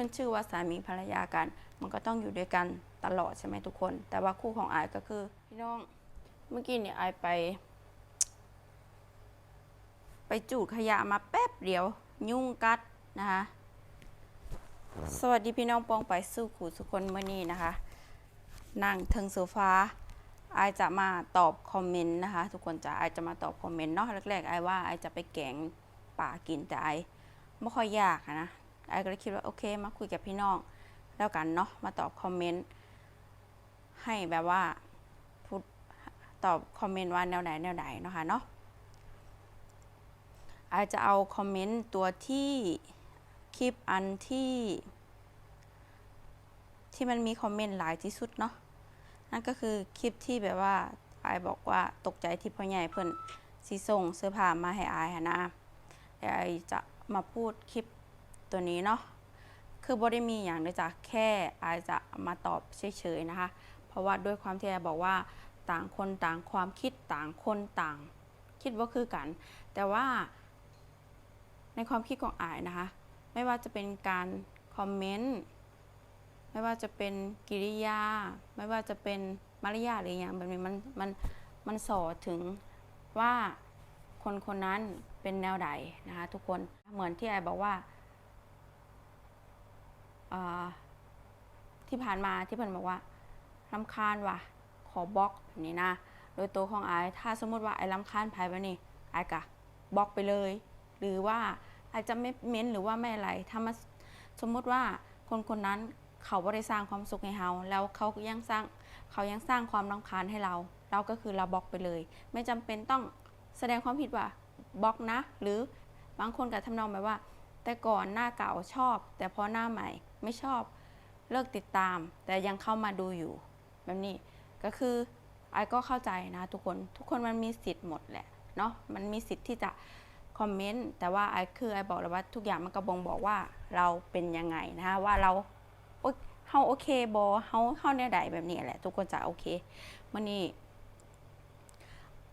ขึ้นชื่อว่าสามีภรรยากัน มันก็ต้องอยู่ด้วยกันตลอดใช่ไหมทุกคน แต่ว่าคู่ของไอก็คือ พี่น้องเมื่อกี้เนี่ยไอไป ไปจูดขยะมาแป๊บเดียว ยุ่งกัดนะคะสวัสดีพี่น้องปองไปสู้ขู่สุคนเมื่อนี้นะคะ นั่งเทิงโซฟาไอจะมาตอบคอมเมนต์นะคะ ทุกคนจะไอจะมาตอบคอมเมนต์เนาะแรกๆไอว่าไอจะไปแกงป่ากินแต่ไอไม่ค่อยยากอะ นะอายก็เลยคิดว่าโอเค มาคุยกับพี่น้อง แล้วกันเนาะมาตอบคอมเมนต์ให้แบบว่าพูดตอบคอมเมนต์ว่าแนวไหนแนวไหนเนาะคะเนาะอายจะเอาคอมเมนต์ตัวที่คลิปอันที่ ที่มันมีคอมเมนต์หลายที่สุดเนาะนั่นก็คือคลิปที่แบบว่าไอบอกว่าตกใจที่พ่อใหญ่เพิ่นสิส่งเสื้อผ้ามาให้อายหนะแต่อายจะมาพูดคลิป ตัวนี้เนาะคือบ่ได้มีอย่างเดียวจ้ะแค่อายจะมาตอบเฉยๆนะคะ เพราะว่าด้วยความที่อาบอกว่าต่างคนต่างความคิดต่างคนต่าง คิดว่าคือกัน แต่ว่า ในความคิดของอายนะคะ ไม่ว่าจะเป็นการคอมเมนต์ไม่ว่าจะเป็นกิริยา ไม่ว่าจะเป็นมารยาทหรืออย่างแบบนี้มันมันมันสอถึงว่าคนคนนั้นเป็นแนวใดนะคะทุกคนเหมือนที่ไอบอกว่า ที่ผ่านมาที่เพิ่นบอกว่าลำคาญว่ะ ขอบล็อกแบบนี้นะ โดยตัวของไอ้ถ้าสมมติว่าไอ้ลำคาญไพ่แบบนี้ไอ้กะบล็อกไปเลย หรือว่าอาจจะไม่เม้นหรือว่าไม่อะไรถ้ามาสมมติว่าคนคนนั้นเขาบ่ได้สร้างความสุขให้เราแล้วเขายังสร้างเขายังสร้างความรำคาญให้เรา เราก็คือเราบล็อกไปเลย ไม่จำเป็นต้องแสดงความผิดว่าบล็อกนะ หรือบางคนกับทำนองแบบว่า แต่ก่อนหน้าเก่าชอบ แต่พอหน้าใหม่ไม่ชอบเลิกติดตาม แต่ยังเข้ามาดูอยู่ แบบนี้ก็คือไอ้ก็เข้าใจนะทุกคนทุกคนมันมีสิทธิ์หมดแหละเนาะมันมีสิทธิ์ที่จะคอมเมนต์แต่ว่าไอ้คือไอ้บอกเลยว่าทุกอย่างมันก็บ่งบอกว่าเราเป็นยังไงนะคะว่าเราเฮาโอเคบอเฮาเฮาแนวใดแบบนี้แหละ ทุกคนจะโอเคมื่อนี้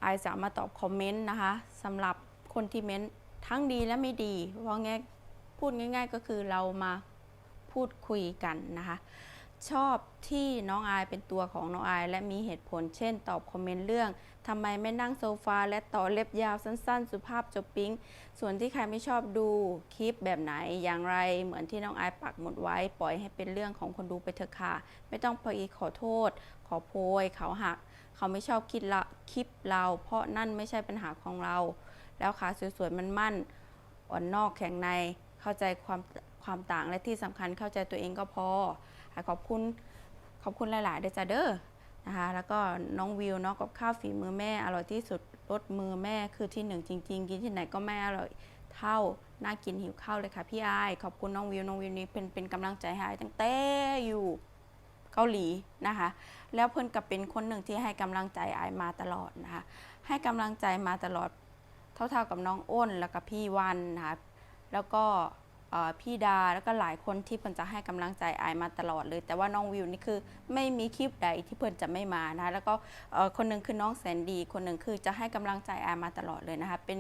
ไอายจะมาตอบคอมเมนต์นะคะสำหรับคนที่เม้นทั้งดีและไม่ดีว่าไง พูดง่าย ๆ ก็คือเรามาพูดคุยกันนะคะ ชอบที่น้องอายเป็นตัวของน้องอาย และมีเหตุผลเช่น ตอบคอมเมนต์เรื่องทำไมไม่นั่งโซฟาและต่อเล็บยาวสั้น ๆ สุภาพจบปิ๊งส่วนที่ใครไม่ชอบดูคลิปแบบไหนอย่างไรเหมือนที่น้องอายปักหมุดไว้ ปล่อยให้เป็นเรื่องของคนดูไปเถอะค่ะ ไม่ต้องไปขอโทษ ขอโพยเขาหัก เขาไม่ชอบคิดละคลิปเรา เพราะนั่นไม่ใช่ปัญหาของเรา แล้วขาสวยๆมันมั่นอ่อนนอกแข็งใน เข้าใจความความต่างและที่สำคัญเข้าใจตัวเองก็พอขอบคุณขอบคุณหลายๆเดอจ้าเด้อนะคะแล้วก็น้องวิวเนาะกับข้าวฝีมือแม่อร่อยที่สุดรสมือแม่คือที่หนึ่งจริง ๆ กินที่ไหนก็แม่อร่อยเท่าน่ากินหิวข้าวเลยค่ะพี่ไอายขอบคุณน้องวิวน้องวิวนี่เป็นเป็นกำลังใจให้ตั้งแต่อยู่เกาหลีนะคะ แล้วเพิ่นกับเป็นคนหนึ่งที่ให้กำลังใจอายมาตลอดนะคะให้กำลังใจมาตลอดเท่าๆกับน้องอ้นแล้วก็พี่วันนะคะ แล้วก็พี่ดาแล้วก็หลายคนที่เพิ่นจะให้กำลังใจไอมาตลอดเลย แต่ว่าน้องวิวนี่คือไม่มีคลิปใดที่เพิ่นจะไม่มานะแล้วก็คนหนึ่งคือน้องแสนดี คนหนึ่งคือจะให้กำลังใจไอมาตลอดเลยนะคะเป็น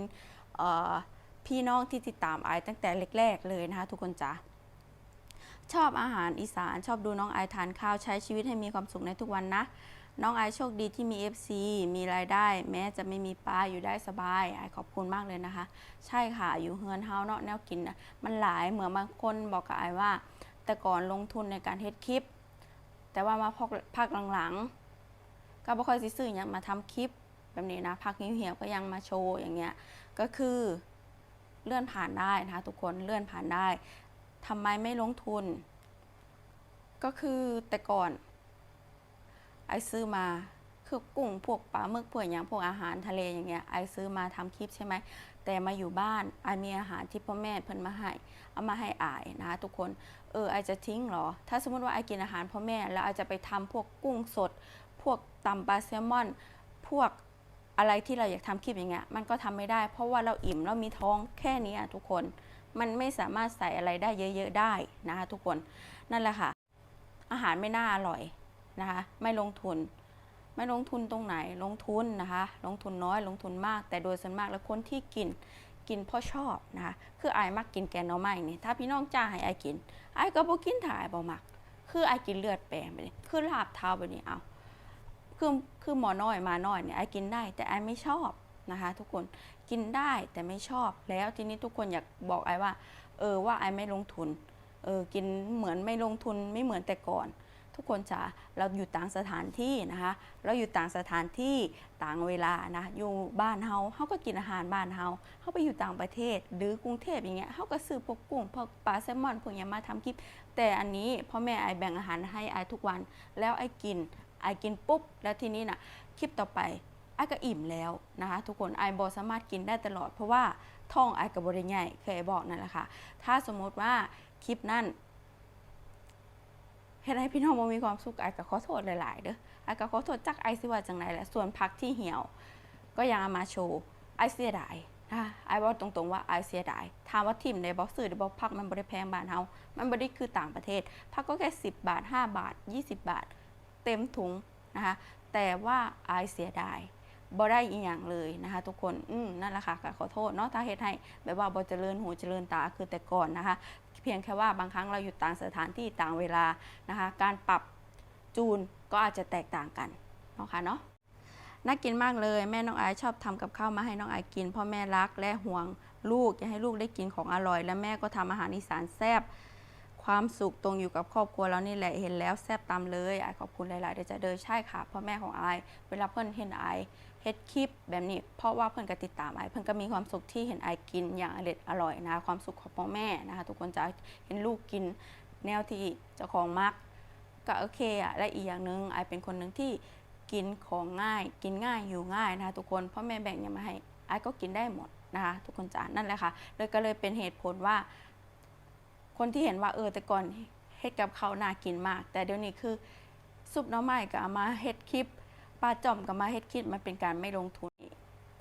พี่น้องที่ติดตามไอตั้งแต่แรกๆเลยนะคะทุกคนจ้า ชอบอาหารอีสาน ชอบดูน้องไอทานข้าวใช้ชีวิตให้มีความสุขในทุกวันนะ น้องไอโชคดีที่มี FC มีรายได้ แม้จะไม่มีป้าอยู่ได้สบายไอขอบคุณมากเลยนะคะ ใช่ค่ะอยู่เฮือนเฮาเนาะแนวกินนะมันหลายเหมือนบางคนบอกกับไอว่า แต่ก่อนลงทุนในการเฮ็ดคลิป แต่ว่ามาพอกหลังๆก็บ่ค่อยซื้อหยังมาทำคลิปแบบนี้นะพักเหี่ยวก็ยังมาโชว์อย่างเงี้ยก็คือเลื่อนผ่านได้นะคะทุกคนเลื่อนผ่านได้ ทำไมไม่ลงทุน ก็คือแต่ก่อน ไอซื้อมาคือกุ้งพวกปลาหมึกพวกอย่างพวกอาหารทะเลอย่างเงี้ยไอซื้อมาทำคลิปใช่ไหมแต่มาอยู่บ้านไอมีอาหารที่พ่อแม่เพิ่นมาให้เอามาให้อายนะคะทุกคนเออไอจะทิ้งเหรอ ถ้าสมมติว่าไอกินอาหารพ่อแม่แล้วไอจะไปทำพวกกุ้งสด พวกตำปลาแซลมอน พวกอะไรที่เราอยากทำคลิปอย่างเงี้ยมันก็ทำไม่ได้ เพราะว่าเราอิ่มเรามีท้องแค่นี้อะทุกคน มันไม่สามารถใส่อะไรได้เยอะๆได้นะคะทุกคนนั่นแหละค่ะ อาหารไม่น่าอร่อยนะคะ ไม่ลงทุน ไม่ลงทุนตรงไหนลงทุนนะคะ ลงทุนน้อยลงทุนมาก แต่โดยส่วนมากแล้วคนที่กินกินพราะชอบนะคะ คือไอายมักกินแกงหน่อไม้นี่ถ้าพี่น้องจ้าให้อายกินไอายก็บ่กินถ่ายบ่มัก คือไอายกินเลือดแปลงไปนี่คือลาบเท้าไปนี่เอาคือคือหมอน้อยมาน้อยเนี่ยไอายกินได้ แต่ไอายไม่ชอบ นะคะ ทุกคนกินได้แต่ไม่ชอบแล้วทีนี้ทุกคนอยากบอกไอายว่า เออว่าไอายไม่ลงทุนเออกินเหมือนไม่ลงทุนไม่เหมือนแต่ก่อน ทุกคนจ๋าเราอยู่ต่างสถานที่นะคะเราอยู่ต่างสถานที่ต่างเวลานะอยู่บ้านเฮาเฮาก็กินอาหารบ้านเฮาเฮาไปอยู่ต่างประเทศ หรือกรุงเทพอย่างเงี้ยเฮาก็ซื้อพวกกุ้งพวกปลาแซลมอนพวกเนี้ยมาทำคลิป แต่อันนี้พ่อแม่ไอแบ่งอาหารให้ไอทุกวัน แล้วไอกินไอกินปุ๊บแล้วทีนี้น่ะคลิปต่อไป ไอก็อิ่มแล้วนะคะทุกคนไอบอสามารถกินได้ตลอดเพราะว่าท้องไอกับบริใหญ่เคยบอกนั่นแหละค่ะ ถ้าสมมติว่าคลิปนั้นเฮ็ดให้พี่น้องบ่มีความสุขไอ้ก็ขอโทษหลาย ๆ เด้อไอ้ก็ขอโทษจักไอ้สิว่าจังไดแหละส่วนพักที่เหี่ยว ก็ยังเอามาโชว์ไอ้เสียดายนะไอ้บอกตรงๆว่าไอ้เสียดายถามว่าทิมได้บ่ซื้อได้บ่พักมันบ่ได้แพงบ้านเฮามันบ่ได้คือต่างประเทศ พักก็แค่ 10 บาท 5 บาท 20 บาท เต็มถุงนะคะแต่ว่าไอ้เสียดาย บ่ได้อีหยังเลยนะคะ ทุกคนอืมนั่นแหละค่ะก็ขอโทษเนาะถ้าเฮ็ดให้แบบว่าบ่เจริญหูเจริญตาคือแต่ก่อนนะคะ เพียงแค่ว่าบางครั้งเราอยู่ต่างสถานที่ต่างเวลานะคะ การปรับจูนก็อาจจะแตกต่างกันเนาะค่ะเนาะน่ากินมากเลยแม่น้องไอายชอบทำกับข้าวมาให้น้องไอายกินพ่อแม่รักและห่วงลูกอยากให้ลูกได้กินของอร่อย และแม่ก็ทำอาหารอีสานแซ่บ ความสุขตรงอยู่กับครอบครัวเรานี่แหละเห็นแล้วแซ่บตามเลยไอขอบคุณหลายๆเดี๋ยวจะเดินใช่ค่ะพ่อแม่ของไอเวลาเพื่อนเห็นไอเฮ็ดคลิปแบบนี้ เพราะว่าเพื่อนก็ติดตามไอเพื่อนก็มีความสุขที่เห็นไอกินอย่างอร่อยอร่อยนะความสุขของพ่อแม่นะคะทุกคนจะเห็นลูกกินแนวที่เจ้าของมักก็โอเคอะและอีกอย่างหนึ่งไอเป็นคนหนึ่งที่กินของง่าย กินง่ายอยู่ง่ายนะคะทุกคนพ่อแม่แบ่งยังมาให้ไอก็กินได้หมดนะคะทุกคนจ๋านั่นแหละค่ะเลยก็เลยเป็นเหตุผลว่า คนที่เห็นว่าเออแต่ก่อนเฮ็ดกับเขาวน่ากินมาก แต่เดี๋ยวนี้คือซุปน้ำไม้ก็มาเฮ็ดคลิปปลาจ่อมกับมาเฮ็ดคิดมันเป็นการไม่ลงทุน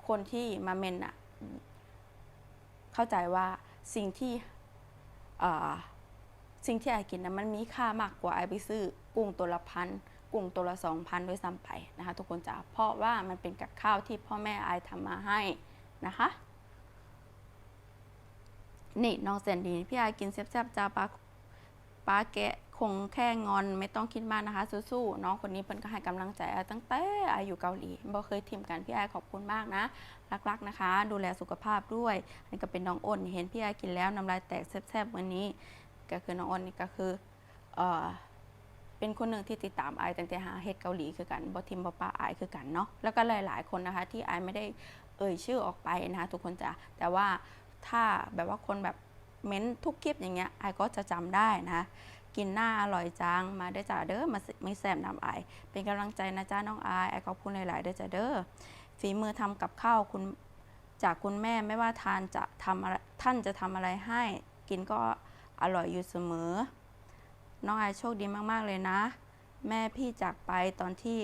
คนที่มาเมนอะเข้าใจว่าสิ่งที่สิ่งที่ไอกินนะมันมีค่ามากกว่าไอไปซื้อกุ้งตัวละพันกุ้งตัวละสองพันด้วยซ้ำไปนะคะทุกคนจ๋าเพราะว่ามันเป็นกับข้าวที่พ่อแม่ไอทำมาให้นะคะ นี่น้องแสนดีพี่ไอกินแซ่บๆจ้าปลาป้าแกะคงแค่งอนไม่ต้องคิดมากนะคะ สู้ๆน้องคนนี้เพิ่นก็ให้กำลังใจอาตั้งแต่อายุเกาหลีบ่เคยทิมกันพี่ไอขอบคุณมากนะ รักๆนะคะ ดูแลสุขภาพด้วยอันนี้ก็เป็นน้องอ้นเห็นพี่ไอกินแล้วน้ำลายแตกแซ่บๆวันนี้ ก็คือน้องอ้นนี่ก็คือเอ่อเป็นคนหนึ่งที่ติดตามไอตั้งแต่หาเฮ็ดเกาหลีคือกันบ่ทิมบ่ป้าไอคือกันเนาะแล้วก็หลายๆคนนะคะที่ไอไม่ได้เอ่ยชื่อออกไปนะคะทุกคนจะแต่ว่า ถ้าแบบว่าคนแบบเม้นทุกคลิปอย่างเงี้ยไอก็จะจำได้นะ กินหน้าอร่อยจัง มาได้จ้าเด้อมาไม่แสบน้ำอเป็นกำลังใจนะจ้าน้องไอไอายขอบคุณหลายๆเด้อจ้าเด้อฝีมือทำกับข้าวคุณจากคุณแม่ไม่ว่าทานจะทำอะไรท่านจะทำอะไรให้ กินก็อร่อยอยู่เสมอ น้องไอโชคดีมากๆเลยนะ แม่พี่จากไปตอนที่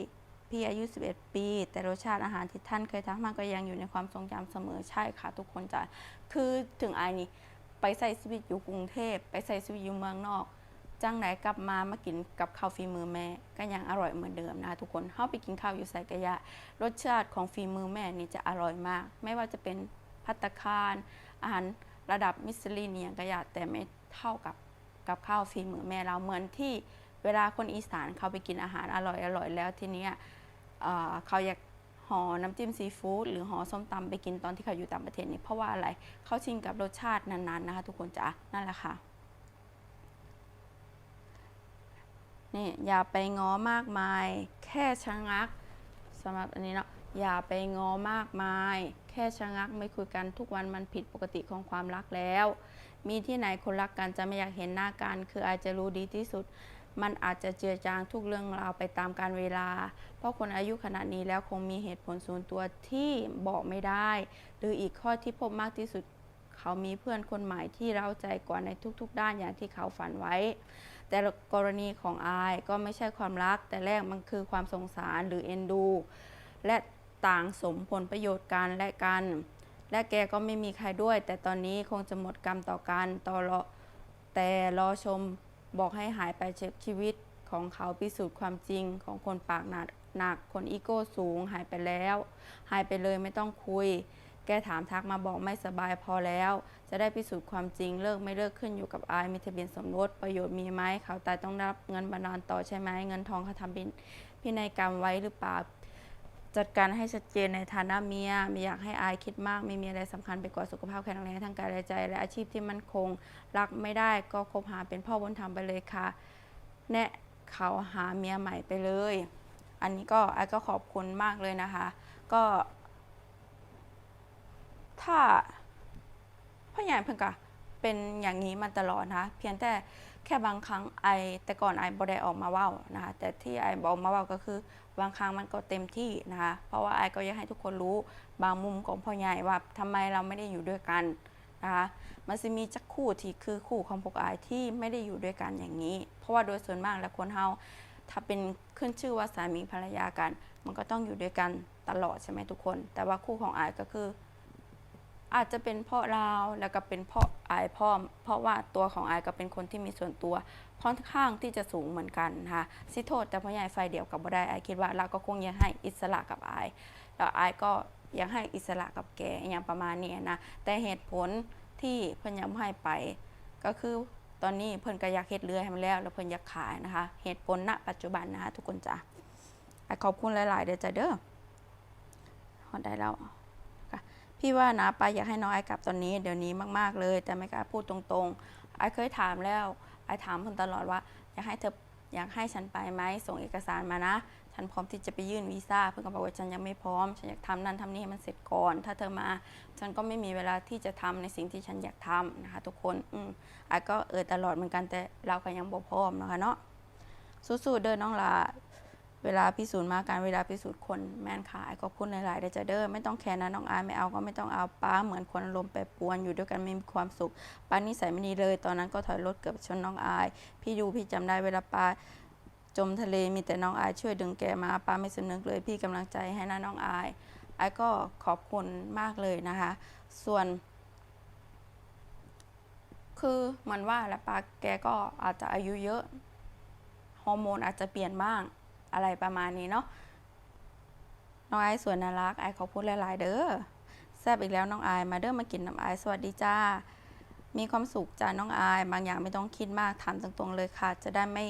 พี่อายุ 11 ปี แต่รสชาติอาหารที่ท่านเคยทำมาก็ยังอยู่ในความทรงจำเสมอใช่ค่ะทุกคนจ้ะคือถึงอายนี่ไปใส่ชีวิตอยู่กรุงเทพไปใส่ชีวิตอยู่เมืองนอกจังไหนกลับมามากินกับข้าวฝีมือแม่ก็ยังอร่อยเหมือนเดิมนะคะทุกคนเข้าไปกินข้าวอยู่ไสกะยะ รสชาติของฝีมือแม่นี่จะอร่อยมาก ไม่ว่าจะเป็นพัตตคารอาหารระดับมิชลินเนี่ยกะยะแต่ไม่เท่ากับกับข้าวฝีมือแม่เราเหมือนที่ เวลาคนอีสานเขาไปกินอาหารอร่อยอร่อยแล้วทีเนี้ยเขาอยากห่อน้ำจิ้มซีฟู้ดหรือห่อส้มตำไปกินตอนที่เขาอยู่ต่างประเทศนี่เพราะว่าอะไรเขาชินกับรสชาตินั้นๆนะคะทุกคนจ้ะนั่นแหละค่ะนี่อย่าไปง้อมากมาย แค่ชะงักสำหรับอันนี้เนาะอย่าไปง้อมากมาย แค่ชะงักไม่คุยกันทุกวันมันผิดปกติของความรักแล้ว มีที่ไหนคนรักกันจะไม่อยากเห็นหน้ากัน คืออาจจะรู้ดีที่สุด มันอาจจะเจือจางทุกเรื่องราวไปตามการเวลา เพราะคนอายุขนาดนี้แล้วคงมีเหตุผลส่วนตัวที่บอกไม่ได้ หรืออีกข้อที่พบมากที่สุด เขามีเพื่อนคนใหม่ที่เร้าใจกว่าในทุกๆ ด้านอย่างที่เขาฝันไว้ แต่กรณีของอายก็ไม่ใช่ความรัก แต่แรกมันคือความสงสารหรือเอ็นดู และต่างสมผลประโยชน์กันและกัน และแกก็ไม่มีใครด้วย แต่ตอนนี้คงจะหมดกรรมต่อกันต่อรอแต่รอชม บอกให้หายไปจากชีวิตของเขาพิสูจน์ความจริงของคนปากหนักหนักคนอีโก้สูงหายไปแล้ว หายไปเลยไม่ต้องคุย แกถามทักมาบอกไม่สบายพอแล้ว จะได้พิสูจน์ความจริงเลิกไม่เลิกขึ้นอยู่กับอายมีทะเบียนสมรสประโยชน์มีไหมเขาตายต้องรับเงินบำนาญต่อใช่ไหมเงินทองเขาทำเป็นพินัยกรรมไว้หรือเปล่า จัดการให้ชัดเจนในฐานะเมียไม่อยากให้อายคิดมาก ไม่มีอะไรสำคัญไปกว่าสุขภาพแข็งแรงทางกายและใจ และอาชีพที่มั่นคง รักไม่ได้ก็คบหาเป็นพ่อบุญธรรมไปเลยค่ะ แนะเขาหาเมียใหม่ไปเลย อันนี้ก็ไอ้ก็ขอบคุณมากเลยนะคะ ก็ ถ้าพ่อใหญ่เพิ่งกะเป็นอย่างนี้มาตลอดนะ เพียงแต่ แค่บางครั้งไอแต่ก่อนไอบ่ได้ออกมาเว้านะคะแต่ที่ไอบอกมาเว้าก็คือบางครั้งมันก็เต็มที่นะคะเพราะว่าไอก็อยากให้ทุกคนรู้บางมุมของพ่อใหญ่ว่าทำไมเราไม่ได้อยู่ด้วยกันนะคะมันจะมีจักคู่ที่คือคู่ของพวกไอที่ไม่ได้อยู่ด้วยกันอย่างนี้ เพราะว่าโดยส่วนมากแล้วคนเฮาถ้าเป็นขึ้นชื่อว่าสามีภรรยากัน มันก็ต้องอยู่ด้วยกันตลอดใช่ไหมทุกคน แต่ว่าคู่ของไอก็คือ อาจจะเป็นเพราะเราแล้วก็เป็นเพราะอพ่อม เพราะว่าตัวของไอก็เป็นคนที่มีส่วนตัวค่อนข้างที่จะสูงเหมือนกันนะคะสิโทษแต่พ่อใหญ่ไฟเดียวกับบ่ได้อคิดว่าเราก็คงยังให้อิสระกับไอแล้วไอก็ยังให้อิสระกับแกอย่างประมาณนี้นะแต่เหตุผลที่เพิ่นยังให้ไป ก็คือตอนนี้เพิ่นก็อยากเฮ็ดเรือให้มันแล้ว แล้วเพิ่นอยากขายนะคะ เหตุผลณปัจจุบันนะคะทุกคนจ้ะอขอบคุณหลายๆเด้อจ้ะเด้อฮอดได้แล้ว พี่ว่านะปาอยากให้น้องไอ้กลับตอนนี้เดี๋ยวนี้มาก ๆ เลย แต่ไม่กล้าพูดตรงๆไอ้เคยถามแล้วไอ้ถามเพิ่นตลอดว่า อยากให้เธออยากให้ฉันไปไหมส่งเอกสารมานะ ฉันพร้อมที่จะไปยื่นวีซ่าเพิ่นก็บอกว่าฉันยังไม่พร้อม ฉันอยากทำนั่นทำนี่ให้มันเสร็จก่อน ถ้าเธอมา ฉันก็ไม่มีเวลาที่จะทำในสิ่งที่ฉันอยากทำนะคะ ทุกคนอืมไอ้ก็เออตลอดเหมือนกันแต่เราก็ยังบ่พร้อมนะคะเนาะสู้ๆเดินน้องลา เวลาพิสูจน์มาการเวลาพิสูจน์คนแม่นขายก็พูดหลายๆเดยจะเด้อไม่ต้องแคร์นะน้องอายไม่เอาก็ไม่ต้องเอาป้าเหมือนคนอารมแปรปวนอยู่ด้วยกันไม่มีความสุขป้านิสัยไม่ดีเลย ตอนนั้นก็ถอยรถเกือบชนน้องอาย พี่ดูพี่จำได้เวลาป้าจมทะเลมีแต่น้องอายช่วยดึงแกมาป้าไม่สนึกเลย พี่กำลังใจให้นะน้องอายอายก็ขอบคุณมากเลยนะคะ ส่วน คือมันว่าแหละป้าแกก็อาจจะอายุเยอะ ฮอร์โมนอาจจะเปลี่ยนบ้าง อะไรประมาณนี้เนาะน้องไอายสวยน่ารักไอายขอพูดหลายๆเด้อแซบอีกแล้วน้องไอมาเด้อมากินน้ำไอสวัสดีจ้า มีความสุขจ้าน้องไอบางอย่างไม่ต้องคิดมากถามตรงๆเลยค่ะ จะได้ไม่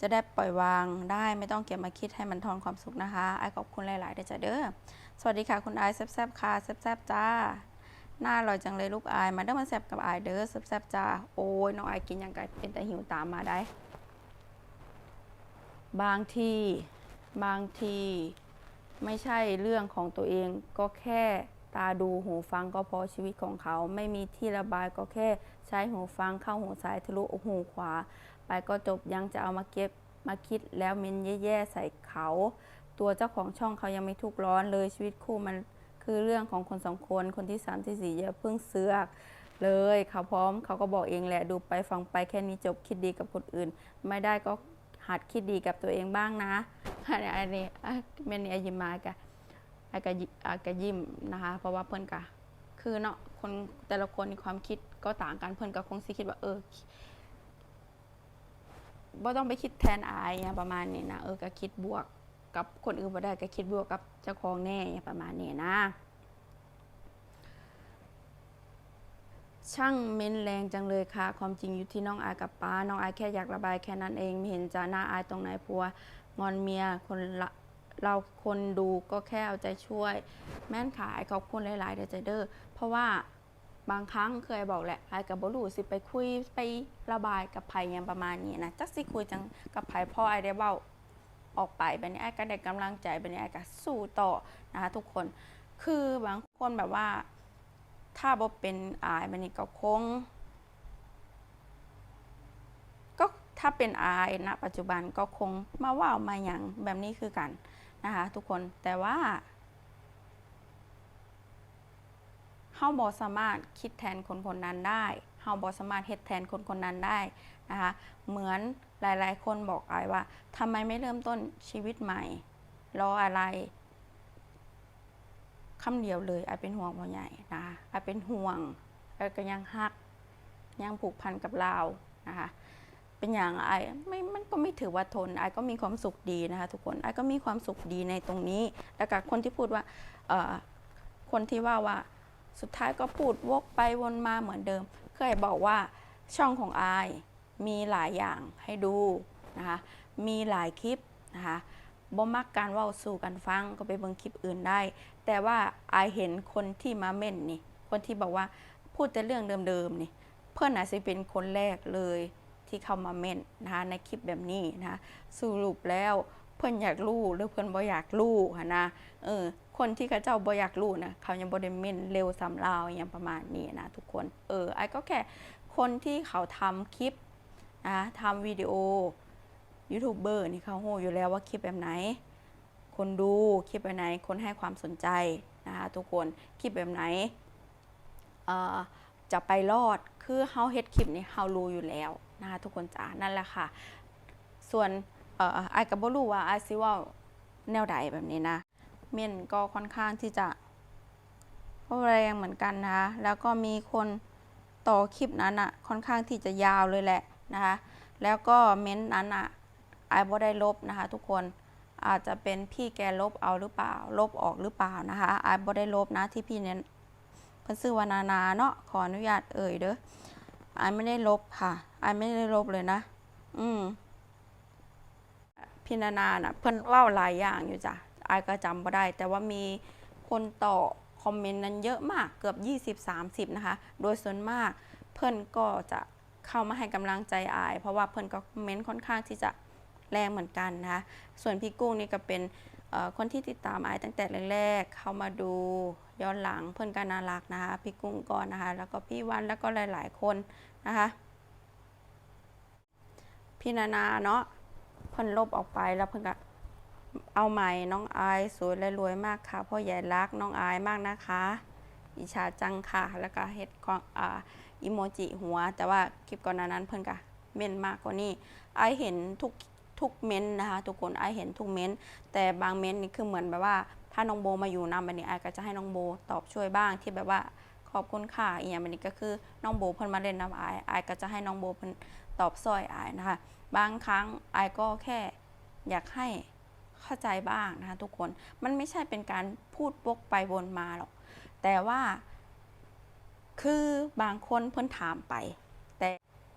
จะได้ปล่อยวางได้ไม่ต้องเก็บมาคิดให้มันทอนความสุขนะคะไอขอบคุณหลายๆเด้อจ้าเด้อสวัสดีค่ะคุณไอแซบๆค่ะแซบๆจ้าหน้าอร่อยจังเลยลูกอาย มาเด้อมาแซบกับอายเด้อแซบๆจ้าโอ้ยน้องอายกินอย่างไกเป็นแต่หิวตามมาได้ บางทีบางทีไม่ใช่เรื่องของตัวเองก็แค่ตาดูหูฟังก็พอชีวิตของเขา ไม่มีที่ระบายก็แค่ใช้หูฟังเข้าหูซ้ายทะลุหูขวา ไปก็จบยังจะเอามาเก็บมาคิดแล้วเมนแย่ๆใส่เขา ตัวเจ้าของช่องเขายังไม่ทุกข์ร้อนเลยชีวิตคู่มันคือเรื่องของคนสองคนคนที่สามที่สี่อย่าเพิ่งเสือกเลยเขาพร้อมเขาก็บอกเองแหละดูไปฟังไปแค่นี้จบคิดดีกับคนอื่น ไม่ได้ก็ หัดคิดดีกับตัวเองบ้างนะอันนี้เมนี่อายิมมากะอากะยิอากะยิมนะคะ เพราะว่าเพื่อนกะคือเนาะคนแต่ละคนความคิดก็ต่างกันเพื่อนก็คงสิคิดว่าเออบ่ต้องไปคิดแทนอายอย่างประมาณนี้นะเออก็คิดบวกกับคนอื่นบ่ได้ก็คิดบวกกับเจ้าของแน่อย่างประมาณนี้นะ ช่างเม้นแรงจังเลยค่ะ ความจริงอยู่ที่น้องอายกับป้า น้องอายแค่อยากระบายแค่นั้นเอง ไม่เห็นจะน่าอายตรงไหนพัว งอนเมียคนละเราคนดูก็แค่เอาใจช่วย แม่นขายขอบคุณหลายๆเดยวจะเด้อเพราะว่าบางครั้งเคยบอกแหละอายกับบรูสิไปคุยไประบายกับไผ่ยังประมาณนี้นะจักสิคุยจังกับไผ่พ่อไอายได้เบ้าออกไปแบบนี้ไอ้ก็ได้กำลังใจแบบนี้ไอ้ก็สู้ต่อนะคะทุกคน คือบางคนแบบว่า ถ้าบ่เป็นอายมันนี่ก็คง ก็ถ้าเป็นอายณปัจจุบันก็คงมาว่าวมาอย่างแบบนี้คือกันนะคะทุกคนแต่ว่าเฮาบ่สามารถคิดแทนคนคนนั้นได้ เฮาบ่สามารถเฮ็ดแทนคนคนนั้นได้นะคะ เหมือนหลายๆ คนบอกอายว่าทำไมไม่เริ่มต้นชีวิตใหม่ รออะไร คำเดียวเลยไอเป็นห่วงพ่อใหญ่นะคะไอเป็นห่วงแล้วก็ยังฮักยังผูกพันกับเรานะคะเป็นอย่างไอไม่มันก็ไม่ถือว่าทนไอก็มีความสุขดีนะคะทุกคนไอก็มีความสุขดีในตรงนี้ แล้วก็คนที่พูดว่าเอ่อคนที่ว่าว่าสุดท้ายก็พูดวกไปวนมาเหมือนเดิม เคยบอกว่าช่องของไอมีหลายอย่างให้ดูนะคะมีหลายคลิปนะคะ บ่มักการเว้าสู่กันฟังก็ไปเบิ่งคลิปอื่นได้ แต่ว่าอายเห็นคนที่มาเม่นนี่ คนที่บอกว่าพูดแต่เรื่องเดิมๆนี่ เพื่อนอาจจะเป็นคนแรกเลยที่เข้ามาเม่นนะคะในคลิปแบบนี้นะคะสรุปแล้วเพื่อนอยากรู้หรือเพื่อนบ่อยากรู้นนะเออคนที่เขาเจ้าบ่อยากรู้นะเขายังบ่ได้เม่นเร็วสำลาวอย่างประมาณนี้นะทุกคนเออไอ้ก็แค่คนที่เขาทำคลิปนะทำวิดีโอ ยูทูบเบอร์นี่เขาโหอยู่แล้วว่าคลิปแบบไหน คนดูคลิปแบบไหน คนให้ความสนใจนะคะทุกคนคลิปแบบไหนจะไปรอดคือเฮาเฮ็ดคลิปนี่เฮารู้อยู่แล้วนะคะทุกคนจ๋านั่นแหละค่ะ ส่วนเอ่ออายก็บ่รู้ว่าอายสิว้าแนวใดแบบนี้นะ เม่นก็ค่อนข้างที่จะแรงเหมือนกันนะคะแล้วก็มีคนต่อคลิปนั้นอะค่อนข้างที่จะยาวเลยแหละนะคะแล้วก็เม้นต์นั้นอะายบ่ได้ลบนะคะ ทุกคนอาจจะเป็นพี่แกลบเอาหรือเปล่า ลบออกหรือเปล่านะคะไอายบ่ได้ลบนะที่พี่เน้นเพิ่นชื่อวานานาเนาะขออนุญาตเอ่ยเด้อไอายไม่ได้ลบค่ะไอายไม่ได้ลบเลยนะ อืมพี่นานาน่ะเพิ่นเว้าหลายอย่างอยู่จ้ะไอายก็จำบ่ได้ แต่ว่ามีคนต่อคอมเมนต์นั้นเยอะมากเกือบ 20-30 นะคะ โดยส่วนมากเพิ่นก็จะเข้ามาให้กำลังใจอาย เพราะว่าเพิ่นก็คอมเมนต์ค่อนข้างที่จะ แรงเหมือนกันนะคะส่วนพี่กุ้งนี่ก็เป็นคนที่ติดตามไอตั้งแต่แรกๆ เข้ามาดูย้อนหลังเพื่อนก็น่ารักนะคะพี่กุ้งก่อนนะคะ แล้วก็พี่วันแล้วก็หลาย ๆ คนนะคะ พี่นานาเนาะเพิ่นลบออกไปแล้วเพิ่อนก็เอาใหม่น้องไอสวยและรวยมากค่ะพ่อใหญ่รักน้องไอมากนะคะ อิจฉาจังค่ะ แล้วก็เฮ็ดของอ่าอิโมจิหัว แต่ว่าคลิปก่อนนั้นเพิ่อนก็เม่นมากกว่านี้อเห็นทุก ทุกเม้นต์นะคะ ทุกคนไอเห็นทุกเม้นต์แต่บางเม้นต์นี่คือเหมือนแบบว่า ถ้าน้องโบมาอยู่นำแบบนี้ไอก็จะให้น้องโบตอบช่วยบ้างที่แบบว่าขอบคุณค่ะอีกอย่างนี้ก็คือน้องโบเพิ่นมาเล่นนำไอายอก็จะให้น้องโบเพิ่นตอบซอยไอนะคะ บางครั้งไอก็แค่อยากให้เข้าใจบ้างนะคะทุกคนมันไม่ใช่เป็นการพูดวกไปวนมาหรอก แต่ว่าคือบางคนเพิ่นถามไป แต่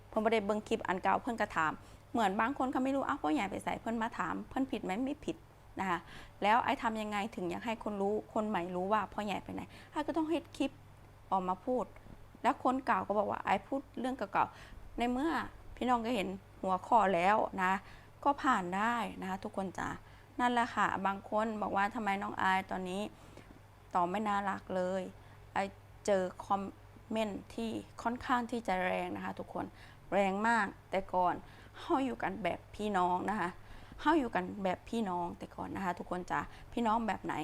เพิ่นบ่ได้เบิ่งคลิปอันเก่าเพิ่นก็ถาม เหมือนบางคนเขาไม่รู้อ้าวพ่อใหญ่ไปใส่เพิ่อนมาถาม เพิ่อนผิดไหมไม่ผิดนะคะแล้วไอ้ทำยังไงถึงอยากให้คนรู้คนใหม่รู้ว่าพ่อใหญ่ไปไหนไอ้ก็ต้องเฮ็ดคลิปออกมาพูด แล้วคนเก่าก็บอกว่าไอ้พูดเรื่องเก่าๆในเมื่อพี่น้องก็เห็นหัวข้อแล้วนะก็ผ่านได้นะคะทุกคนจ้านั่นแหละค่ะ บางคนบอกว่าทำไมน้องอายตอนนี้ตอบไม่น่ารักเลยไอเจอคอมเมนต์ที่ค่อนข้างที่จะแรงนะคะทุกคนแรงมากแต่ก่อน เฮาอยู่กันแบบพี่น้องนะคะเฮาอยู่กันแบบพี่น้องแต่ก่อนนะคะ ทุกคนจ้ะพี่น้องแบบไหน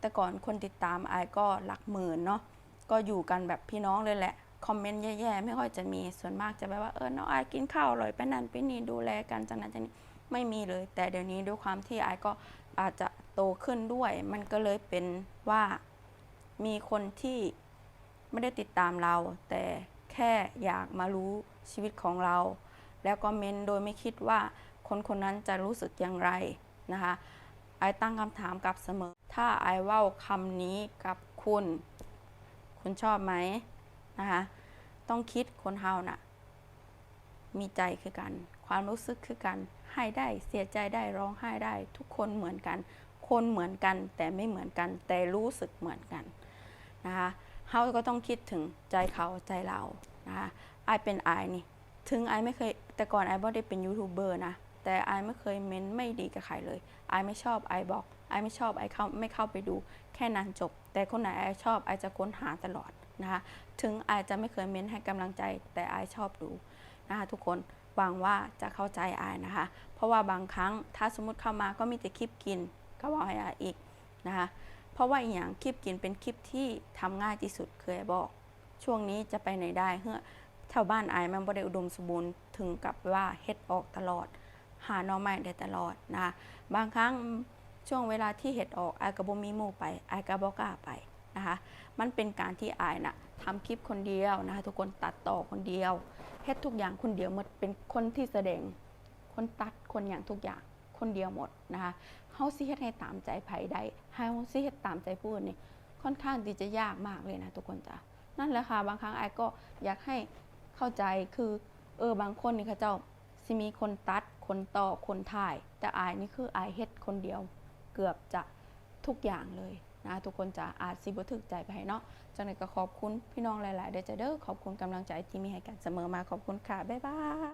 แต่ก่อนคนติดตามไอายก็หลักหมื่นเนาะก็อยู่กันแบบพี่น้องเลยแหละคอมเมนต์แย่ๆไม่ค่อยจะมีส่วนมากจะแบบว่าเออน้องไอากินข้าวอร่อยไปนั่นไปนี่ดูแลกันจากนั้นจากนี้ไม่มีเลย แต่เดี๋ยวนี้ด้วยความที่ไอายก็อาจจะโตขึ้นด้วย มันก็เลยเป็นว่ามีคนที่ไม่ได้ติดตามเรา แต่แค่อยากมารู้ชีวิตของเรา แล้วก็เมนโดยไม่คิดว่าคนคนนั้นจะรู้สึกอย่างไรนะคะไอตั้งคำถามกลับเสมอ ถ้าไอเว่าคำนี้กับคุณ คุณชอบไหมนะคะต้องคิดคนเฮาน่ะ มีใจคือกัน ความรู้สึกคือกัน ให้ได้เสียใจได้ร้องไห้ได้ ทุกคนเหมือนกัน คนเหมือนกันแต่ไม่เหมือนกัน แต่รู้สึกเหมือนกันนะคะเฮาก็ต้องคิดถึงใจเขาใจเรานะคะไอเป็นไอนี่ ถึงไอไม่เคยแต่ก่อนไอบ่ได้เป็นยูทูบเบอร์นะแต่ไอไม่เคยเม้นไม่ดีกับใครเลยไอไม่ชอบไอบอกไอไม่ชอบไอเข้าไม่เข้าไปดู แค่นั้นจบ แต่คนไหนไอชอบไอจะค้นหาตลอดนะคะถึงไอจะไม่เคยเม้นให้กำลังใจ แต่ไอชอบดูนะคะทุกคนหวังว่าจะเข้าใจไอนะคะ เพราะว่าบางครั้งถ้าสมมติเข้ามาก็มีแต่คลิปกินก็บอกให้ไออีกนะคะเพราะว่าอีกอย่างคลิปกินเป็นคลิปที่ทำง่ายที่สุดเคยบอก ช่วงนี้จะไปไหนได้เฮ้อ แถวบ้านไอายมันบ่ได้อุดมสมบูรณ์ถึงกับว่าเฮ็ดออกตลอด หาหน่อไม้ได้ตลอดนะบางครั้งช่วงเวลาที่เฮ็ดออกไอายก็บ่มีหมู่ไปไอายก็บ่กล้าไปนะคะมันเป็นการที่อายน่ะทำคลิปคนเดียวนะคะทุกคนตัดต่อคนเดียวเฮ็ดทุกอย่างคนเดียวหมดเป็นคนที่แสดง คนตัดคนอย่างทุกอย่างคนเดียวหมดนะคะเฮาสิเฮ็ดให้ตามใจไผได้เฮาสิเฮ็ดตามใจผู้อื่นนี่ค่อนข้างที่จะยากมากเลยนะทุกคนจ้ะนั่นแหละค่ะบางครั้งไอายก็อยากให้ เข้าใจคือเออบางคนนี่เขาเจ้าสิมีคนตัดคนต่อคนถ่าย แต่อายนี่คืออายเฮ็ดคนเดียว เกือบจะทุกอย่างเลยนะทุกคนจะอาจสิบ่ถึกใจไปให้เนาะจังไดก็ขอบคุณพี่น้องหลายๆเด้อจ้ะเด้อขอบคุณกำลังใจที่มีให้กันเสมอมาขอบคุณค่ะบ๊ายบาย